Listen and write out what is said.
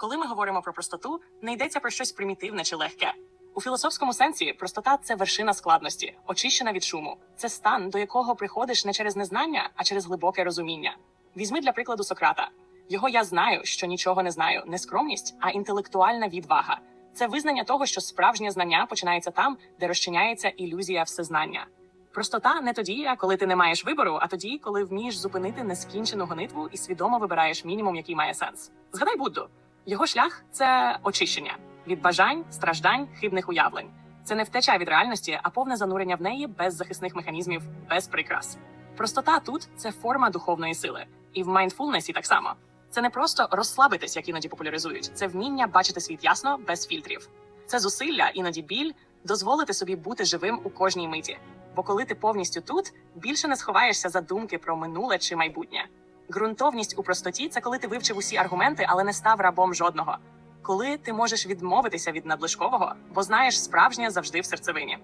Коли ми говоримо про простоту, не йдеться про щось примітивне чи легке. У філософському сенсі простота це вершина складності, очищена від шуму. Це стан, до якого приходиш не через незнання, а через глибоке розуміння. Візьми для прикладу Сократа. Його я знаю, що нічого не знаю, не скромність, а інтелектуальна відвага. Це визнання того, що справжнє знання починається там, де розчиняється ілюзія всезнання. Простота не тоді, коли ти не маєш вибору, а тоді, коли вмієш зупинити нескінчену гонитву і свідомо вибираєш мінімум, який має сенс. Згадай Будду. Його шлях це очищення від бажань, страждань, хибних уявлень. Це не втеча від реальності, а повне занурення в неї без захисних механізмів, без прикрас. Простота тут це форма духовної сили, і в майндфулнесі так само. Це не просто розслабитись, як іноді популяризують. Це вміння бачити світ ясно без фільтрів. Це зусилля, іноді біль, дозволити собі бути живим у кожній миті. Бо коли ти повністю тут, більше не сховаєшся за думки про минуле чи майбутнє. Ґрунтовність у простоті це коли ти вивчив усі аргументи, але не став рабом жодного. Коли ти можеш відмовитися від надлишкового, бо знаєш, справжнє завжди в серцевині.